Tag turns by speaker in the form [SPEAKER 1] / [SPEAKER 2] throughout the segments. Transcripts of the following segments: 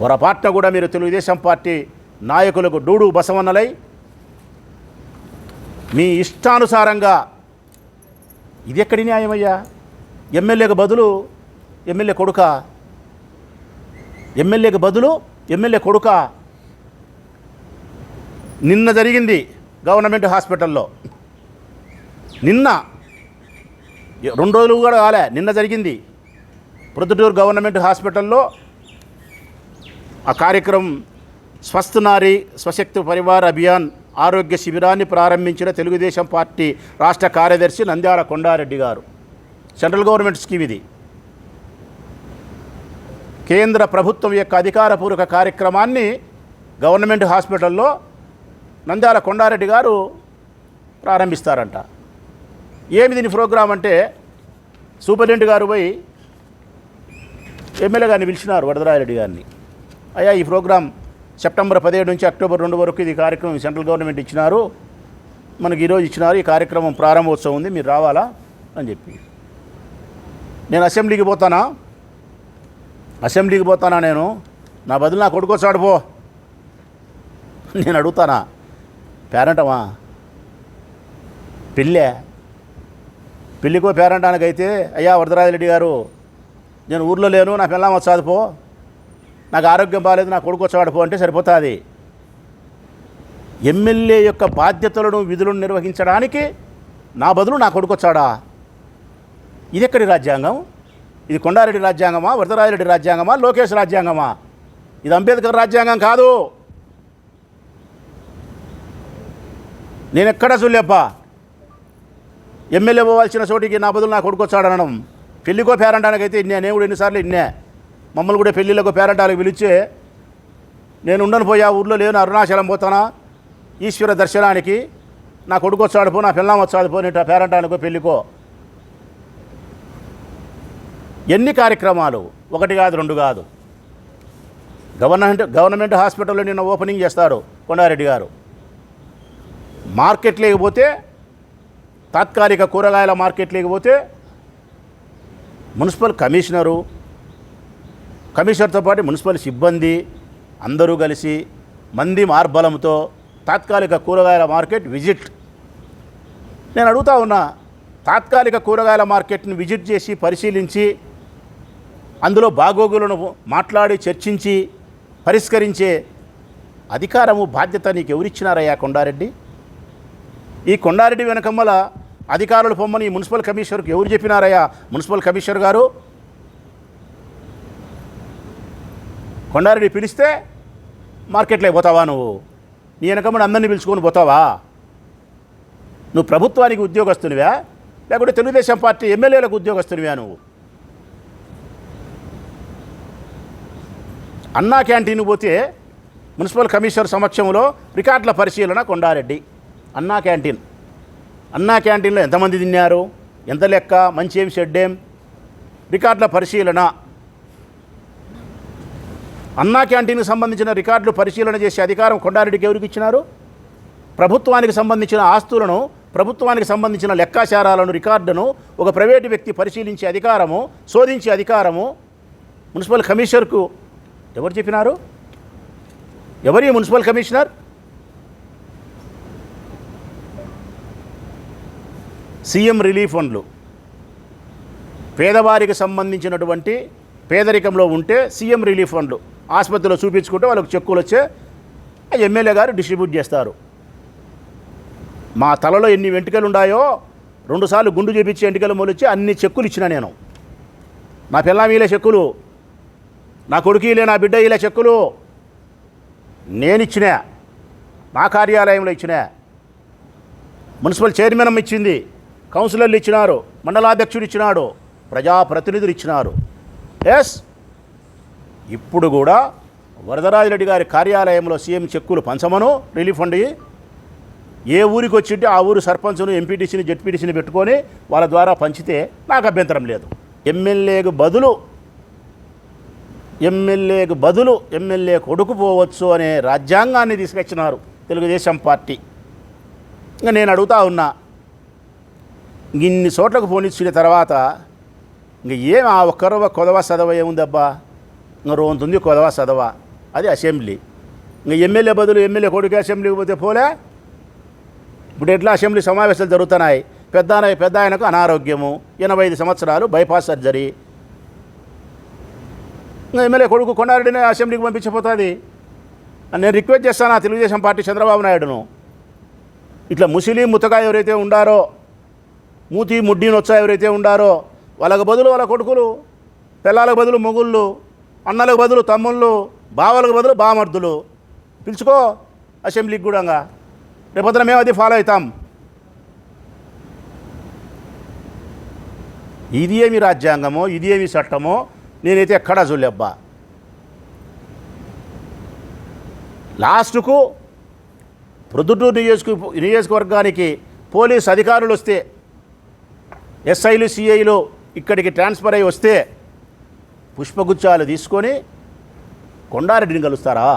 [SPEAKER 1] పొరపాటున కూడా మీరు తెలుగుదేశం పార్టీ నాయకులకు డూడు బసవన్నలై మీ ఇష్టానుసారంగా ఇది ఎక్కడి న్యాయమయ్యా? ఎమ్మెల్యేకు బదులు ఎమ్మెల్యే కొడుక. ఎమ్మెల్యేకి బదులు ఎమ్మెల్యే కొడుక. నిన్న జరిగింది గవర్నమెంట్ హాస్పిటల్లో. నిన్న రెండు రోజులు కూడా కాలే నిన్న జరిగింది. ప్రొద్దుటూరు గవర్నమెంట్ హాస్పిటల్లో ఆ కార్యక్రమం స్వస్థ నారి స్వశక్తి పరివార అభియాన్ ఆరోగ్య శిబిరాన్ని ప్రారంభించిన తెలుగుదేశం పార్టీ రాష్ట్ర కార్యదర్శి నంద్యాల కొండారెడ్డి గారు. సెంట్రల్ గవర్నమెంట్ స్కీమ్ ఇది. కేంద్ర ప్రభుత్వం యొక్క అధికారపూర్వక కార్యక్రమాన్ని గవర్నమెంట్ హాస్పిటల్లో నంద్యాల కొండారెడ్డి గారు ప్రారంభిస్తారంట. ఏమి దీని ప్రోగ్రాం అంటే సూపరింటెండెంట్ గారు పోయి ఎమ్మెల్యే గారిని పిలిచినారు వరదరారెడ్డి గారిని. అయ్యా ఈ ప్రోగ్రాం సెప్టెంబర్ పదిహేడు నుంచి అక్టోబర్ రెండు వరకు ఇది కార్యక్రమం సెంట్రల్ గవర్నమెంట్ ఇచ్చినారు. మనకి ఈరోజు ఇచ్చినారు ఈ కార్యక్రమం ప్రారంభోత్సవం ఉంది మీరు రావాలా అని చెప్పి. నేను అసెంబ్లీకి పోతానా? అసెంబ్లీకి పోతానా నేను? నా బదులు నా కొడుకు వచ్చాడు పో. నేను అడుగుతానా? పేరెంటమా? పెళ్ళే? పెళ్ళికో పేరంటానికైతే అయ్యా వరదరాజరెడ్డి గారు నేను ఊర్లో లేను నా పిల్లం వచ్చాది పో. నాకు ఆరోగ్యం బాగాలేదు నా కొడుకు వచ్చేవాడు పో అంటే సరిపోతుంది. ఎమ్మెల్యే యొక్క బాధ్యతలను విధులను నిర్వహించడానికి నా బదులు నా కొడుకు వచ్చాడా? ఇది ఎక్కడి రాజ్యాంగం? ఇది కొండారెడ్డి రాజ్యాంగమా? వరదరాజరెడ్డి రాజ్యాంగమా? లోకేష్ రాజ్యాంగమా? ఇది అంబేద్కర్ రాజ్యాంగం కాదు. నేను ఎక్కడ చూలేప్పా ఎమ్మెల్యే పోవాల్సిన చోటికి నా బదులు నా కొడుకు వచ్చాడనడం. పెళ్ళికో పేరంటానికైతే ఇన్నే నేను కూడా ఎన్నిసార్లు ఇన్నే. మమ్మల్ని కూడా పెళ్ళిళ్ళకు పేరంటాలకు పిలిచే నేను ఉండను పోయా ఊర్లో లేను అరుణాచలం పోతానా? ఈశ్వర దర్శనానికి నా కొడుకు వచ్చాడు పో నా పిల్లం వచ్చాడు పో నేను పేరంటానికో పెళ్ళికో. ఎన్ని కార్యక్రమాలు? ఒకటి కాదు రెండు కాదు. గవర్నమెంట్ గవర్నమెంట్ హాస్పిటల్లో నిన్న ఓపెనింగ్ చేస్తారు కొండారెడ్డి గారు. మార్కెట్ లేకపోతే తాత్కాలిక కూరగాయల మార్కెట్ లేకపోతే మున్సిపల్ కమిషనరు కమిషనర్తో పాటు మున్సిపల్ సిబ్బంది అందరూ కలిసి మంది మార్బలంతో తాత్కాలిక కూరగాయల మార్కెట్ విజిట్. నేను అడుగుతా ఉన్నా తాత్కాలిక కూరగాయల మార్కెట్ని విజిట్ చేసి పరిశీలించి అందులో బాగోగులను మాట్లాడి చర్చించి పరిష్కరించే అధికారము బాధ్యత నీకు ఎవరిచ్చినారయ్యా కొండారెడ్డి? ఈ కొండారెడ్డి వెనకమ్మల అధికారులు పొమ్మని మున్సిపల్ కమిషనర్కి ఎవరు చెప్పినారయ్యా? మున్సిపల్ కమిషనర్ గారు కొండారెడ్డి పిలిస్తే మార్కెట్లోకి పోతావా నువ్వు? నీ వెనకమ్మని అందరినీ పిలుచుకొని పోతావా? నువ్వు ప్రభుత్వానికి ఉద్యోగస్తునివా? లేకుంటే తెలుగుదేశం పార్టీ ఎమ్మెల్యేలకు ఉద్యోగస్తునివా నువ్వు? అన్నా క్యాంటీన్ పోతే మున్సిపల్ కమిషనర్ సమక్షంలో రికార్డుల పరిశీలన కొండారెడ్డి. అన్నా క్యాంటీన్. అన్నా క్యాంటీన్లో ఎంతమంది తిన్నారు? ఎంత లెక్క? మంచి ఏం షెడ్డేం రికార్డుల పరిశీలన అన్నా క్యాంటీన్కి సంబంధించిన రికార్డులు పరిశీలన చేసే అధికారం కొండారెడ్డికి ఎవరికి ఇచ్చినారు? ప్రభుత్వానికి సంబంధించిన ఆస్తులను ప్రభుత్వానికి సంబంధించిన లెక్కాచారాలను రికార్డును ఒక ప్రైవేటు వ్యక్తి పరిశీలించే అధికారము శోధించే అధికారము మున్సిపల్ కమిషనర్కు ఎవరు చెప్పినారు? ఎవరి మున్సిపల్ కమిషనర్? సీఎం రిలీఫ్ ఫండ్లు. పేదవారికి సంబంధించినటువంటి పేదరికంలో ఉంటే సీఎం రిలీఫ్ ఫండ్లు. ఆసుపత్రిలో చూపించుకుంటే వాళ్ళకి చెక్కులు వచ్చే ఎమ్మెల్యే గారు డిస్ట్రిబ్యూట్ చేస్తారు. మా తలలో ఎన్ని వెంట్రుకలు ఉన్నాయో రెండుసార్లు గుండు చేపించి వెంట్రుకలు మొలిచి అన్ని చెక్కులు ఇచ్చిన నేను. నా పిల్లామీలే చెక్కులు నా కొడుకు ఇలా నా బిడ్డ ఇలా చెక్కులు నేను ఇచ్చినా నా కార్యాలయంలో ఇచ్చినా. మున్సిపల్ చైర్మన్ ఇచ్చింది కౌన్సిలర్లు ఇచ్చినారు మండలాధ్యక్షుడు ఇచ్చినాడు ప్రజాప్రతినిధులు ఇచ్చినారు. ఎస్ ఇప్పుడు కూడా వరదరాజిరెడ్డి గారి కార్యాలయంలో సీఎం చెక్కులు పంచమను రిలీఫ్ ఫండ్ ఏ ఊరికి వచ్చింటే ఆ ఊరు సర్పంచ్ను ఎంపీటీసీని జెడ్పీటీసీని పెట్టుకొని వాళ్ళ ద్వారా పంచితే నాకు అభ్యంతరం లేదు. ఎమ్మెల్యేకు బదులు ఎమ్మెల్యేకు బదులు ఎమ్మెల్యే కొడుకు పోవచ్చు అనే రాజ్యాంగాన్ని తీసుకొచ్చినారు తెలుగుదేశం పార్టీ. ఇంకా నేను అడుగుతా ఉన్నా ఇన్ని చోట్లకు పోనిచ్చిన తర్వాత ఇంక ఏం ఆ ఒక్కరవ కొదవ చదవ ఏముందబ్బా? ఇంకా రోంతుంది కొదవ చదవ అది అసెంబ్లీ. ఇంకా ఎమ్మెల్యే బదులు ఎమ్మెల్యే కొడుకు అసెంబ్లీకి పోతే పోలే. ఇప్పుడు ఎట్లా అసెంబ్లీ సమావేశాలు జరుగుతున్నాయి? పెద్ద పెద్ద ఆయనకు అనారోగ్యము. ఎనభై ఐదు సంవత్సరాలు బైపాస్ సర్జరీ. ఇంకా ఎమ్మెల్యే కొడుకు కొండారెడ్డిని అసెంబ్లీకి పంపించబోతుంది. నేను రిక్వెస్ట్ చేస్తాను తెలుగుదేశం పార్టీ చంద్రబాబు నాయుడును. ఇట్లా ముసిలి ముతగా ఎవరైతే ఉండారో మూతి ముడ్డీనొచ్చా ఎవరైతే ఉండారో వాళ్ళకు బదులు వాళ్ళ కొడుకులు పిల్లలకు బదులు మొగుళ్ళు అన్నలకు బదులు తమ్ముళ్ళు బావలకు బదులు బామర్దులు. పిలుచుకో అసెంబ్లీకి కూడా రేపొద్దున మేము అది ఫాలో అవుతాం. ఇది ఏమి రాజ్యాంగమో ఇది ఏమి చట్టమో నేనైతే ఎక్కడా చూడలేబ్బా లాస్ట్కు ప్రొద్దుటూరు నియోజక నియోజకవర్గానికి పోలీస్ అధికారులు వస్తే ఎస్ఐలు సిఐలు ఇక్కడికి ట్రాన్స్ఫర్ అయ్యి వస్తే పుష్పగుచ్చాలు తీసుకొని కొండారెడ్డిని కలుస్తారా?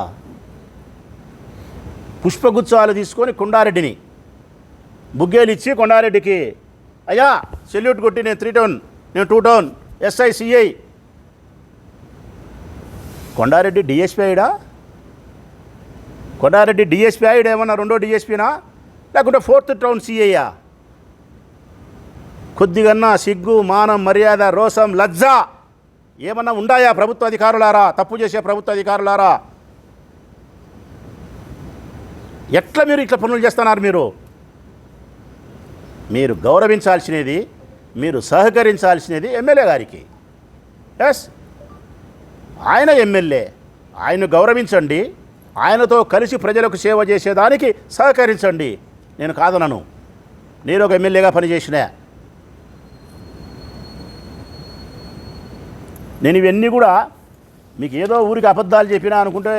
[SPEAKER 1] పుష్పగుచ్చాలు తీసుకొని కొండారెడ్డిని. బుగ్గేలు ఇచ్చి కొండారెడ్డికి అయ్యా సెల్యూట్ కొట్టి నేను త్రీ టౌన్ నేను two town SI CI Konda Reddy DSP అయ్యడా? Konda Reddy DSP అయ్యాడు ఏమన్నా రెండో డిఎస్పీనా లేకుంటే ఫోర్త్ టౌన్ సిఐయా కొద్దిగన్నా సిగ్గు మానం మర్యాద రోసం లజ్జ ఏమన్నా ఉండాయా ప్రభుత్వ అధికారులారా? తప్పు చేసే ప్రభుత్వ అధికారులారా? ఎట్లా మీరు ఇట్లా పనులు చేస్తున్నారు మీరు? మీరు గౌరవించాల్సినది మీరు సహకరించాల్సినది ఎమ్మెల్యే గారికి. ఎస్ ఆయన ఎమ్మెల్యే ఆయన గౌరవించండి ఆయనతో కలిసి ప్రజలకు సేవ చేసేదానికి సహకరించండి. నేను కాదనను. నేను ఒక ఎమ్మెల్యేగా పనిచేసిన నేను ఇవన్నీ కూడా మీకు ఏదో ఊరికి అబద్ధాలు చెప్పినా అనుకుంటే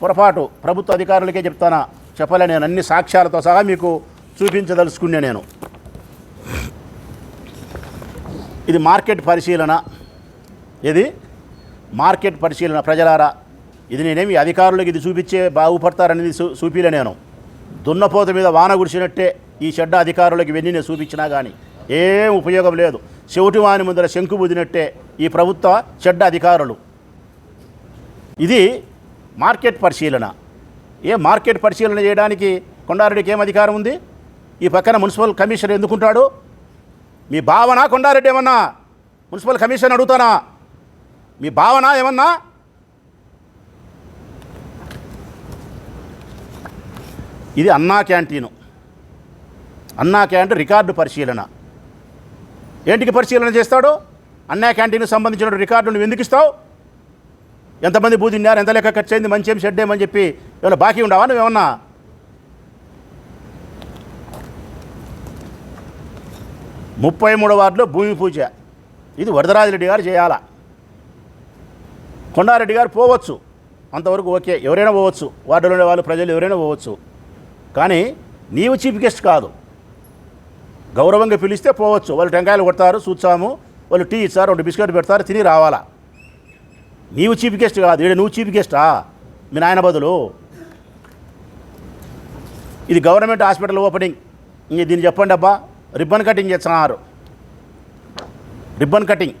[SPEAKER 1] పొరపాటు ప్రభుత్వ అధికారులకే చెప్తానా? చెప్పలే నేను అన్ని సాక్ష్యాలతో సహా మీకు చూపించదలుచుకునే నేను. ఇది మార్కెట్ పరిశీలన. ఇది మార్కెట్ పరిశీలన ప్రజలారా ఇది నేనేమి అధికారులకు ఇది చూపించే బాగుపడతారనేది చూ చూపిలే నేను. దున్నపోత మీద వాన కురిసినట్టే ఈ చెడ్డ అధికారులకు ఇవన్నీ నేను చూపించినా కానీ ఏం ఉపయోగం లేదు. చెవిటి వాని ముందర శంకు బుదినట్టే ఈ ప్రభుత్వ చెడ్డ అధికారులు. ఇది మార్కెట్ పరిశీలన. ఏ మార్కెట్ పరిశీలన చేయడానికి కొండారెడ్డికి ఏం అధికారం ఉంది? ఈ పక్కన మున్సిపల్ కమిషనర్ ఎందుకుంటాడు? మీ భావన కొండారెడ్డి ఏమన్నా? Municipal commission అడుగుతానా? మీ భావన ఏమన్నా? ఇది అన్నా క్యాంటీను. అన్నా క్యాంటీన్ రికార్డు పరిశీలన. ఏంటికి పరిశీలన చేస్తాడు? అన్నా క్యాంటీన్కి సంబంధించిన రికార్డు నువ్వు ఎందుకు ఇస్తావు? ఎంతమంది బూ తిన్నారు? ఎంత లెక్క ఖర్చు అయింది? మంచి ఏం షెడ్ ఏమని చెప్పి ఏమైనా బాకీ ఉండవా నువ్వేమన్నా ముప్పై మూడు వార్డులో భూమి పూజ. ఇది వరదరాజిరెడ్డి గారు చేయాలా? కొండారెడ్డి గారు పోవచ్చు. అంతవరకు ఓకే. ఎవరైనా పోవచ్చు. వార్డులో ఉండే వాళ్ళు ప్రజలు ఎవరైనా పోవచ్చు. కానీ నీవు చీఫ్ గెస్ట్ కాదు. గౌరవంగా పిలిస్తే పోవచ్చు. వాళ్ళు టెంకాయలు కొడతారు చూచాము వాళ్ళు టీ ఇస్తారు రెండు బిస్కెట్ పెడతారు తిని రావాలా? నీవు చీఫ్ గెస్ట్ కాదు ఇక్కడ నువ్వు చీఫ్ గెస్టా? మీ నాయన బదులు. ఇది గవర్నమెంట్ హాస్పిటల్ ఓపెనింగ్. ఇంక దీన్ని చెప్పండి అబ్బా. రిబ్బన్ కటింగ్ చేస్తున్నారు. Ribbon cutting.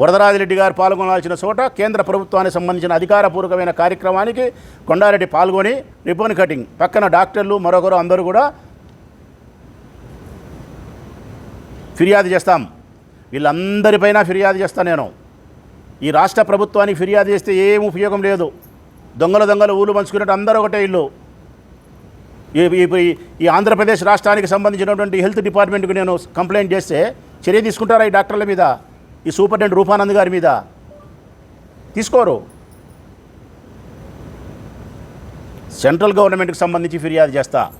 [SPEAKER 1] వరదరాజిరెడ్డి గారు పాల్గొనాల్సిన చోట కేంద్ర ప్రభుత్వానికి సంబంధించిన అధికారపూర్వకమైన కార్యక్రమానికి కొండారెడ్డి పాల్గొని రిబ్బన్ కటింగ్. పక్కన డాక్టర్లు మరొకరు అందరూ కూడా ఫిర్యాదు చేస్తాం. వీళ్ళందరిపైన ఫిర్యాదు చేస్తాను నేను. ఈ రాష్ట్ర ప్రభుత్వానికి ఫిర్యాదు చేస్తే ఏం ఉపయోగం లేదు. దొంగల దొంగలు ఊళ్ళు పంచుకున్నట్టు అందరూ ఒకటే ఇల్లు. ఈ ఈ- ఈ ఆంధ్రప్రదేశ్ రాష్ట్రానికి సంబంధించినటువంటి హెల్త్ డిపార్ట్మెంట్కి నేను కంప్లైంట్ చేస్తే చర్య తీసుకుంటారా ఈ డాక్టర్ల మీద? ఈ సూపరింటెండెంట్ రూపానంద్ గారి మీద? తీసుకోరు. సెంట్రల్ గవర్నమెంట్కి సంబంధించి ఫిర్యాదు చేస్తా.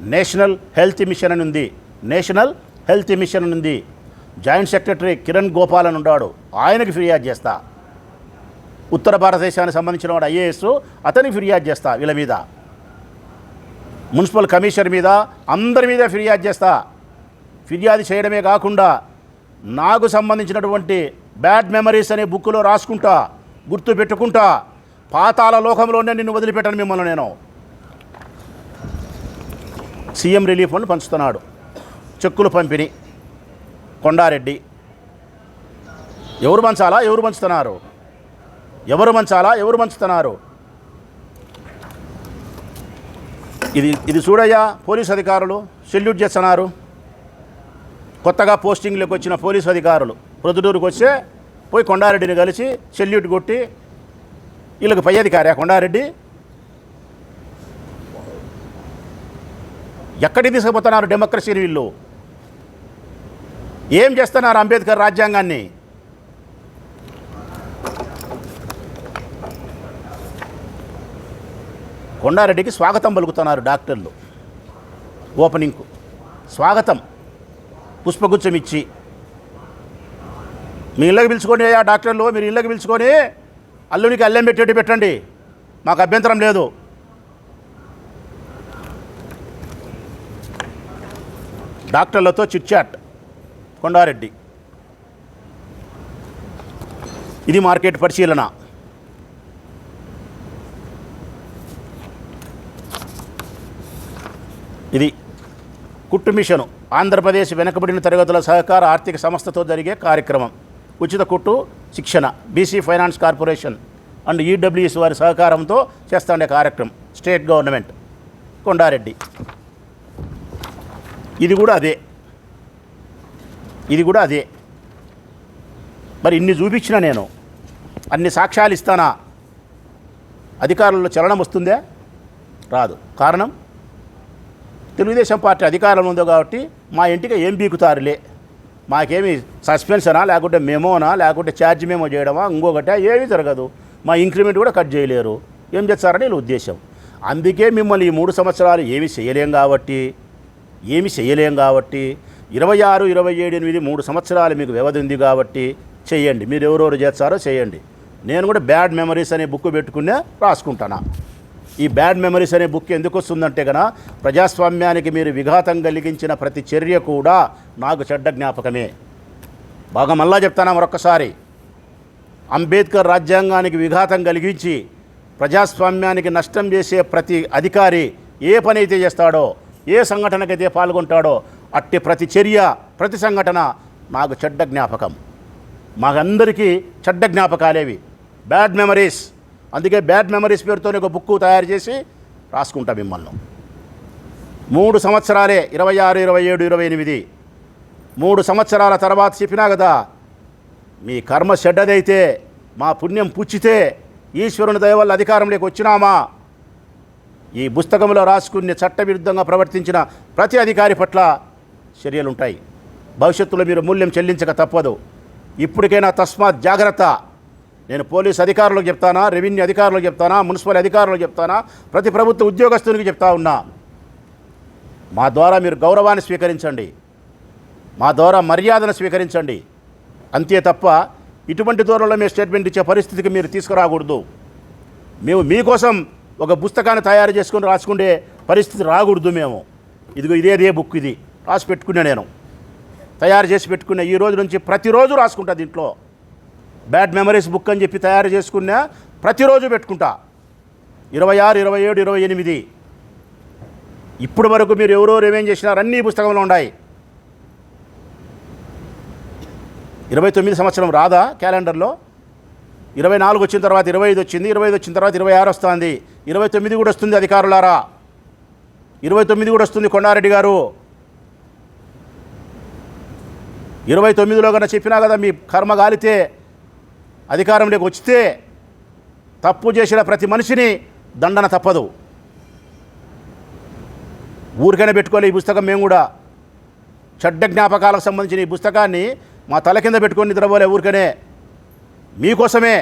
[SPEAKER 1] నేషనల్ హెల్త్ మిషన్ అని ఉంది. నేషనల్ హెల్త్ మిషన్ అని ఉంది. జాయింట్ సెక్రటరీ కిరణ్ గోపాల్ అని ఉన్నాడు. ఆయనకి ఫిర్యాదు చేస్తా. ఉత్తర భారతదేశానికి సంబంధించిన వాడు ఐఏఎస్ అతనికి ఫిర్యాదు చేస్తా వీళ్ళ మీద. మున్సిపల్ కమిషనర్ మీద అందరి మీద ఫిర్యాదు చేస్తా. ఫిర్యాదు చేయడమే కాకుండా నాకు సంబంధించినటువంటి బ్యాడ్ మెమరీస్ అనే బుక్లో రాసుకుంటా గుర్తు పెట్టుకుంటా పాతాల లోకంలోనే నిన్ను వదిలిపెట్టను మిమ్మల్ని నేను. సీఎం రిలీఫ్ ఫండ్ పంచుతున్నాడు. చెక్కులు పంపిణీ. కొండారెడ్డి. ఎవరు మంచాలా ఎవరు మంచుతున్నారు ఎవరు మంచాలా ఎవరు మంచుతున్నారు ఇది ఇది చూడయ్యా పోలీస్ అధికారులు సెల్యూట్ చేస్తున్నారు. కొత్తగా పోస్టింగ్లోకి వచ్చిన పోలీస్ అధికారులు ప్రొద్దుటూరుకు వస్తే పోయి కొండారెడ్డిని కలిసి సెల్యూట్ కొట్టి వీళ్ళకి పై అధికారి కొండారెడ్డి. ఎక్కడికి తీసుకుపోతున్నారు డెమోక్రసీని వీళ్ళు? ఏం చేస్తున్నారు అంబేద్కర్ రాజ్యాంగాన్ని? కొండారెడ్డికి స్వాగతం పలుకుతున్నారు డాక్టర్లు. ఓపెనింగ్కు. స్వాగతం. పుష్పగుచ్చం ఇచ్చి. మీ ఇళ్ళకి పిలుచుకొని ఆ డాక్టర్లు మీరు ఇళ్ళకి పిలుచుకొని అల్లునికి అల్లెం పెట్టేట్టు పెట్టండి. మాకు అభ్యంతరం లేదు. డాక్టర్లతో చిట్చాట్ కొండారెడ్డి. ఇది మార్కెట్ పరిశీలన. ఇది కుట్టు మిషను. ఆంధ్రప్రదేశ్ వెనుకబడిన తరగతుల సహకార ఆర్థిక సంస్థతో జరిగే కార్యక్రమం. ఉచిత కుట్టు శిక్షణ BC finance corporation and EWS వారి సహకారంతో చేస్తుండే కార్యక్రమం. State government. కొండారెడ్డి. ఇది కూడా అదే. ఇది కూడా అదే. మరి ఇన్ని చూపించిన నేను అన్ని సాక్ష్యాలు ఇస్తానా? అధికారంలో చలనం వస్తుందే? రాదు. కారణం? తెలుగుదేశం పార్టీ అధికారంలో ఉందో కాబట్టి మా ఇంటికి ఏం బీకుతారులే? మాకేమి సస్పెన్షనా? లేకుంటే మెమోనా? లేకుంటే ఛార్జ్ మేమో చేయడమా? ఇంకొకటే ఏమీ జరగదు. మా ఇంక్రిమెంట్ కూడా కట్ చేయలేరు. ఏం చేస్తారని వీళ్ళ ఉద్దేశం. అందుకే మిమ్మల్ని ఈ మూడు సంవత్సరాలు ఏమి చేయలేం కాబట్టి ఏమి చేయలేం కాబట్టి ఇరవై ఆరు ఇరవై ఏడు ఎనిమిది మూడు సంవత్సరాలు మీకు వ్యవధి ఉంది కాబట్టి చేయండి. మీరు ఎవరెవరు చేస్తారో చేయండి. నేను కూడా బ్యాడ్ మెమరీస్ అనే బుక్ పెట్టుకునే రాసుకుంటాను? ఈ బ్యాడ్ మెమరీస్ అనే బుక్ ఎందుకు వస్తుందంటే కదా ప్రజాస్వామ్యానికి మీరు విఘాతం కలిగించిన ప్రతి చర్య కూడా నాకు చెడ్డ జ్ఞాపకమే. బాగా మళ్ళా చెప్తానా మరొకసారి అంబేద్కర్ రాజ్యాంగానికి విఘాతం కలిగించి ప్రజాస్వామ్యానికి నష్టం చేసే ప్రతి అధికారి ఏ పని అయితే చేస్తాడో ఏ సంఘటనకైతే పాల్గొంటాడో అట్టి ప్రతి చర్య ప్రతి సంఘటన నాకు చెడ్డ జ్ఞాపకం. మాకందరికీ చెడ్డ జ్ఞాపకాలేవి. బ్యాడ్ మెమరీస్ అందుకే బ్యాడ్ మెమరీస్ పేరుతోనే ఒక బుక్ తయారు చేసి రాసుకుంటా మిమ్మల్ని. మూడు సంవత్సరాలే ఇరవై ఆరు ఇరవై ఏడు ఇరవై ఎనిమిది. మూడు సంవత్సరాల తర్వాత చెప్పినా కదా మీ కర్మ చెడ్డదైతే మా పుణ్యం పుచ్చితే ఈశ్వరుని దయ వల్ల అధికారంలోకి వచ్చినామా? ఈ పుస్తకంలో రాసుకునే చట్టవిరుద్ధంగా ప్రవర్తించిన ప్రతి అధికారి పట్ల చర్యలు ఉంటాయి భవిష్యత్తులో మీరు మూల్యం చెల్లించక తప్పదు. ఇప్పటికైనా తస్మాత్ జాగ్రత్త. నేను పోలీస్ అధికారులకు చెప్తానా రెవెన్యూ అధికారులకు చెప్తానా మున్సిపల్ అధికారులకు చెప్తానా ప్రతి ప్రభుత్వ ఉద్యోగస్తునికి చెప్తా ఉన్నా. మా ద్వారా మీరు గౌరవాన్ని స్వీకరించండి. మా ద్వారా మర్యాదను స్వీకరించండి. అంతే తప్ప ఇటువంటి దూరంలో మేము స్టేట్మెంట్ ఇచ్చే పరిస్థితికి మీరు తీసుకురాకూడదు. మేము మీకోసం ఒక పుస్తకాన్ని తయారు చేసుకొని రాసుకునే పరిస్థితి రాకూడదు మేము. ఇదిగో ఇదే ఇదే బుక్ ఇది. రాసి పెట్టుకున్నా నేను. తయారు చేసి పెట్టుకున్న. ఈ రోజు నుంచి ప్రతిరోజు రాసుకుంటా దీంట్లో. బ్యాడ్ మెమరీస్ బుక్ అని చెప్పి తయారు చేసుకున్నా ప్రతిరోజు పెట్టుకుంటా. ఇరవై ఆరు ఇరవై ఏడు ఇరవై ఎనిమిది. ఇప్పుడు వరకు మీరు ఎవరెవరు ఏమేం చేసినారు అన్నీ పుస్తకంలో ఉన్నాయి. ఇరవై తొమ్మిది సంవత్సరం రాదా క్యాలెండర్లో? ఇరవై నాలుగు వచ్చిన తర్వాత ఇరవై ఐదు వచ్చింది ఇరవై ఐదు వచ్చిన తర్వాత ఇరవై ఆరు వస్తుంది. ఇరవై తొమ్మిది కూడా వస్తుంది అధికారులారా? ఇరవై తొమ్మిది కూడా వస్తుంది కొండారెడ్డి గారు. ఇరవై తొమ్మిదిలో కన్నా చెప్పినా కదా మీ కర్మ గాలితే అధికారంలోకి వచ్చితే తప్పు చేసిన ప్రతి మనిషిని దండన తప్పదు. ఊరికైనా పెట్టుకోవాలి ఈ పుస్తకం మేము కూడా చెడ్డ జ్ఞాపకాలకు సంబంధించిన ఈ పుస్తకాన్ని మా తల కింద పెట్టుకొని నిద్రపోలే ఊరికనే. మీకోసమే